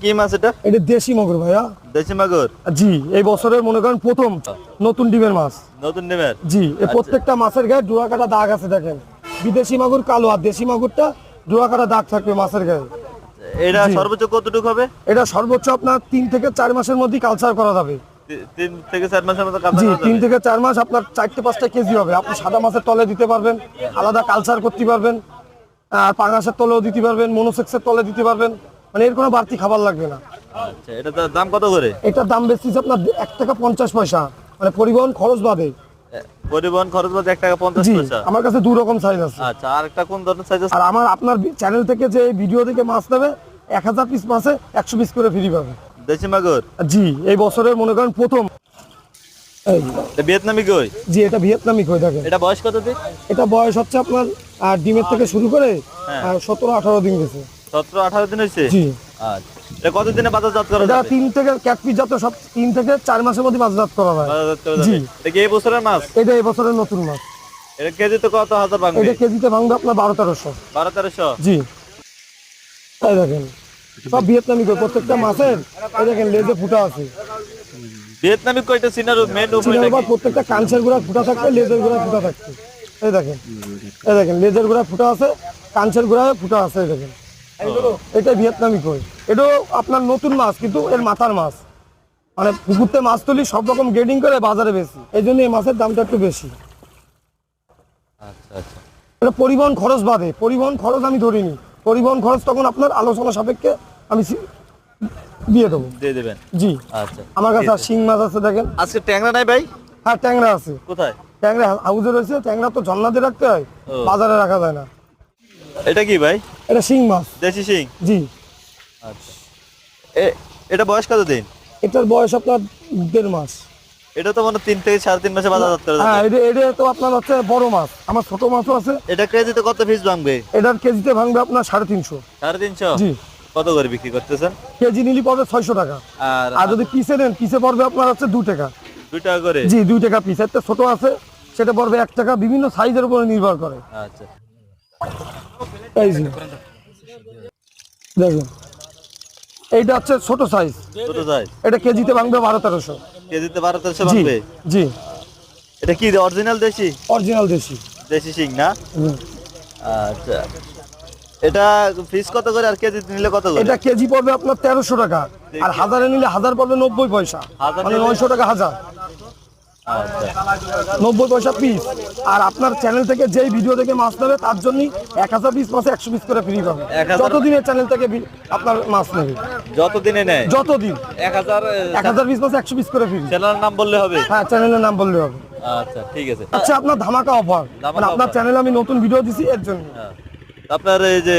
কি মাছ এটা? এটা দেশি মগর ভাইয়া। দেশি মাগুর? জি এই বছরের মনে করেন প্রথম নতুন ডিমের মাছ। নতুন ডিমের? জি এই প্রত্যেকটা মাছের গায়ে ডোরা কাটা দাগ আছে দেখেন। বিদেশি মাগুর কালো আর দেশি মাগুরটা ডোরা কাটা দাগ থাকবে মাছের গায়ে। এটা সর্বোচ্চ কতটুকু হবে? এটা সর্বোচ্চ আপনার তিন থেকে চার মাসের মধ্যেই কালচার করা যাবে। তিন থেকে চার মাসের কাজ জি তিন থেকে চার মাস আপনার চারটে পাঁচটা কেজি হবে। আপনি সাদা মাছের তলে দিতে পারবেন আলাদা কালচার করতে পারবেন আর পাঙাশের তলেও দিতে পারবেন মনোসেক্সের তলে দিতে পারবেন। মানে এর কোনো বাড়তি খাবার লাগবে না। আচ্ছা এটা দাম কত করে? এটার দাম বেশি আপনার এক টাকা পঞ্চাশ পয়সা। মানে পরিবহন খরচ বাদে। পরিবহন খরচ বাদে এক টাকা পঞ্চাশ পয়সা? আমার কাছে দু রকম সাইজ আছে। আচ্ছা আর একটা কোন ধরনের সাইজ আছে? আর আমার আপনার চ্যানেল থেকে যে ভিডিও থেকে মাছ নেবে এক হাজার পিস মাসে একশো পিস করে ফ্রি পাবে। দেশি মাগুর জি এই বছরের মনে করেন প্রথম। ভিয়েতনামি কই? জি এটা ভিয়েতনামি থাকে এটা বয়স কত দিন? এটা বয়স হচ্ছে আপনার আর ডিমের থেকে শুরু করে হ্যাঁ। সতেরো আঠারো দিন গেছে। সতেরো আঠারো দিন হয়েছে? জি। আচ্ছা। এটা কতদিনে বাজারজাত করা যাবে? তিন থেকে সব তিন থেকে চার মাসের মধ্যে বাজারজাত করা হয়। বাজারজাত করা যাবে। এটা কি এই বছরের মাছ? এটা এই বছরের নতুন মাছ। এটা কেজি কত হাজার ভাঙবে? এটা কেজিতে ভাঙবে আপনার বারো তেরোশো। বারো তেরোশো? জি। এই দেখেন সব ভিয়েতনামি প্রত্যেকটা মাছের এই দেখেন লেজে ফুটা আছে। ভিয়েতনামি কয়টা? সিনার মেন প্রত্যেকটা কাঞ্চের গুড়া ফুটা থাকবে লেজের গুড়া ফুটা থাকবে। এই দেখেন এই দেখেন লেজের গুড়া ফুটা আছে কাঞ্চের গুড়া ফুটা আছে এই দেখেন। এটা ভিয়েতনামি কই? এটাও আপনার নতুন মাছ কিন্তু এর মাথার মাছ। মানে পুকুরতে মাছ তুলি সব রকম গ্রেডিং করে বাজারে বেশি এই জন্য এই মাছের দামটা একটু বেশি। আচ্ছা আচ্ছা। এটা পরিবহন খরচ বাদে পরিবহন খরচ আমি ধরিনি। পরিবহন খরচ তখন আপনার আলোচনা সাপেক্ষে আমি দিয়ে দেবো। দিয়ে দেবেন? জি। আচ্ছা। আমার কাছে শিং মাছ আছে দেখেন। আজকে ট্যাংরা নাই ভাই? হ্যাঁ ট্যাংরা আছে। কোথায়? ট্যাংরা হাউজে রয়েছে ট্যাংরা তো জন্নাতে রাখতে হয়। বাজারে রাখা যায় না। এটা কি ভাই? এটা শিং মাছ। দেশি শিং? জি। আচ্ছা। এ এটা বয়স কত দিন এটার বয়স আপনার দেড় মাস। এটা তো মানে তিন থেকে সাড়ে তিন মাসে বাজারজাত করা হ্যাঁ এটা এটা তো আপনার হচ্ছে বড় মাছ। আমার ছোট মাছও আছে। এটা কেজিতে কত পিস ভাঙবে? এটার কেজিতে ভাঙবে আপনার সাড়ে তিনশো। সাড়ে তিনশো? জি। কত করে বিক্রি করতেছেন? কেজি নিলি পড়বে ছয়শো টাকা। আর আর যদি পিসে নেন পিসে পড়বে আপনার হচ্ছে দু টাকা। দুই টাকা করে? জি দুই টাকা পিস একটা ছোট আছে সেটা পড়বে এক টাকা। বিভিন্ন সাইজের উপরে নির্ভর করে। আচ্ছা। এই জি দেখুন। এইটা হচ্ছে ছোট সাইজ ছোট সাইজ এটা কেজিতে ভাঙবে বারো তেরোশো কেজিতে বারো তেরোশো ভাঙবে? জি। এটা কি অরিজিনাল দেশি? অরিজিনাল দেশি। দেশি শিং না? আচ্ছা। এটা পিস কত করে আর কেজি নিলে কত করে? এটা কেজি পড়বে আপনার তেরোশো টাকা। আর হাজারে নিলে হাজার পড়বে নব্বই পয়সা। মানে নয়শো টাকা হাজার। নব্বই পয়সা পিস আর আপনার চ্যানেল থেকে যেই ভিডিও থেকে মাছ নেবে তার জন্য এক হাজার পিস মাসে একশো পিস করে ফ্রি পাবে যতদিনের চ্যানেল থেকে আপনার মাছ নেবে। যত দিনে নেয়। যতদিন। এক হাজার এক হাজার পিস মাসে একশো পিস করে ফ্রি চ্যানেলের নাম বললে হবে? হ্যাঁ চ্যানেলের নাম বললে হবে। আচ্ছা ঠিক আছে। আচ্ছা আপনার ধামাকা অফার মানে আপনার। চ্যানেলে আমি নতুন ভিডিও দিছি এর জন্য। হ্যাঁ। আপনার এই যে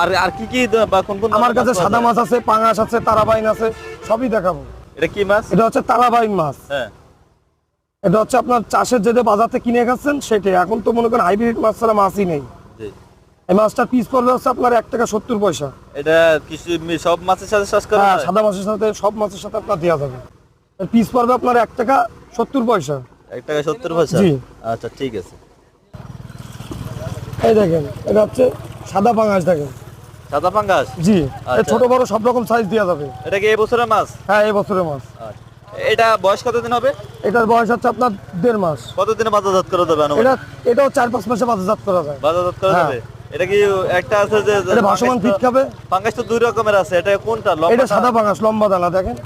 আর আর কি কি বা কোন কোন আমার কাছে সাদা মাছ আছে পাঙাশ আছে তারাবাইন আছে সবই দেখাবো। এটা কি মাছ? এটা হচ্ছে তারাবাইন মাছ। হ্যাঁ। এটা হচ্ছে আপনার চাষের যেটা বাজার থেকে কিনে খাচ্ছেন সেটাই। এখন তো মনে করেন হাইব্রিড মাছ ছাড়া মাছই নেই। এই মাছটার পিস পড়বে হচ্ছে আপনার এক টাকা সত্তর পয়সা। এটা কিছু সব মাছের সাথে চাষ করা হ্যাঁ সাদা মাছের সাথে সব মাছের সাথে আপনার দেওয়া যাবে। পিস পড়বে আপনার এক টাকা সত্তর পয়সা। এক টাকা সত্তর পয়সা? জি। আচ্ছা ঠিক আছে। এই দেখেন এটা হচ্ছে সাদা পাঙাশ দেখেন। সাদা পাঙ্গাস জি আচ্ছা। ছোট বড় সব রকম সাইজ দেওয়া যাবে। এটা কি এই বছরের মাছ? হ্যাঁ এই বছরের মাছ। আচ্ছা। এটা বয়স কতদিন হবে? এটার বয়স হচ্ছে আপনার দেড় মাস। কতদিনে বাজারজাত করা যাবে এটা এটাও চার পাঁচ মাসে বাজারজাত করা যায়। বাজারজাত করা হ্যাঁ। যাবে? এটা কি একটা আছে যে এটা ভাসমান ফিট খাবে। পাঙ্গাস তো দুই রকমের আছে। এটা কোনটা? এটা লম্বা সাদা লম্বা দানা দেখেন।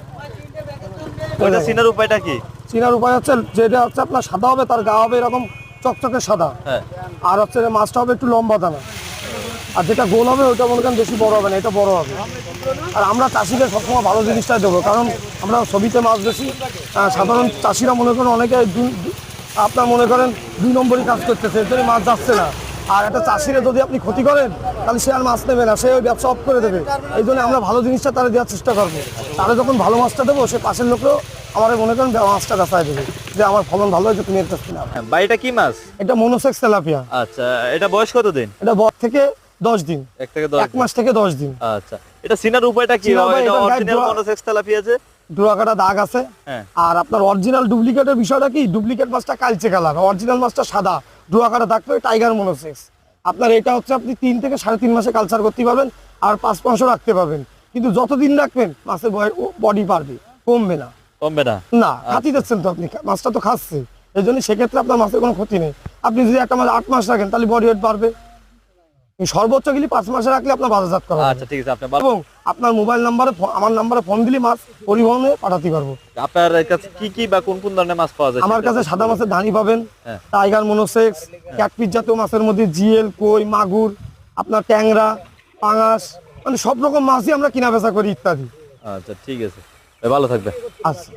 উপায়টা কি? চিনার উপায় হচ্ছে যেটা হচ্ছে আপনার সাদা হবে তার গা হবে এরকম চকচকে সাদা। হ্যাঁ। আর হচ্ছে মাছটা হবে একটু লম্বা দানা। আর যেটা গোল হবে ওটা মনে করেন বেশি বড় হবে না এটা বড় হবে। আর আমরা চাষিকে সবসময় ভালো জিনিসটাই দেবো কারণ আমরা ছবিতে মাছ বেশি সাধারণ চাষিরা মনে করেন অনেকে আপনার মনে করেন দুই নম্বরই কাজ করতেছে এর মাছ যাচ্ছে না। আর একটা চাষিরা যদি আপনি ক্ষতি করেন তাহলে সে আর মাছ নেবে না সে ওই ব্যবসা অফ করে দেবে। এই জন্য আমরা ভালো জিনিসটা তারা দেওয়ার চেষ্টা করব। তারা যখন ভালো মাছটা দেবো সে পাশের লোকও আমার মনে করেন মাছটা গাছায় দেবে যে আমার ফলন ভালো হয়েছে তুমি কাছ থেকে নাও। হ্যাঁ, কি মাছ? এটা মনোসেক্স তেলাপিয়া। আচ্ছা এটা বয়স কতদিন? এটা বর থেকে দশ দিন। এক থেকে এক মাস থেকে দশ দিন। আচ্ছা। এটা সিনার উপায়টা কি? অরিজিনাল মনোসেক্স তেলাপিয়া আছে? দাগ আছে। হ্যাঁ। আর আপনার অরিজিনাল ডুপ্লিকেটের বিষয়টা কি? ডুপ্লিকেট মাছটা কালচে কালার অরিজিনাল মাছটা সাদা। পেয়ে টাইগার মনোসেক্স আপনার এটা হচ্ছে আপনি তিন থেকে সাড়ে তিন মাসে কালচার করতে পারবেন আর পাঁচ মাসও রাখতে পারবেন। কিন্তু যতদিন রাখবেন মাছের বডি পারবে কমবে না। কমবে না। না খাতি দিচ্ছেন তো আপনি। মাছটা তো খাচ্ছে এই জন্য সেক্ষেত্রে আপনার মাছের কোনো ক্ষতি নেই। আপনি যদি একটা মাছ আট মাস রাখেন তাহলে বডি ওয়েট বাড়বে। সর্বোচ্চ গেলে পাঁচ মাসে রাখলে আপনার বাজারজাত করা আচ্ছা ঠিক আছে আপনি এবং আপনার মোবাইল নাম্বারে আমার নাম্বারে ফোন দিলে মাছ পরিবহনে পাঠাতে পারব। আপনার কাছে কি কি বা কোন কোন ধরনের মাছ পাওয়া যায়? আমার কাছে সাদা মাছের ধানি পাবেন হ্যাঁ। টাইগার মনোসেক্স ক্যাটপিস জাতীয় মাছের মধ্যে জিএল কই মাগুর আপনার ট্যাংরা পাঙাশ মানে সব রকম মাছই আমরা কিনা বেচা করি ইত্যাদি। আচ্ছা ঠিক আছে। ভালো থাকবে আচ্ছা।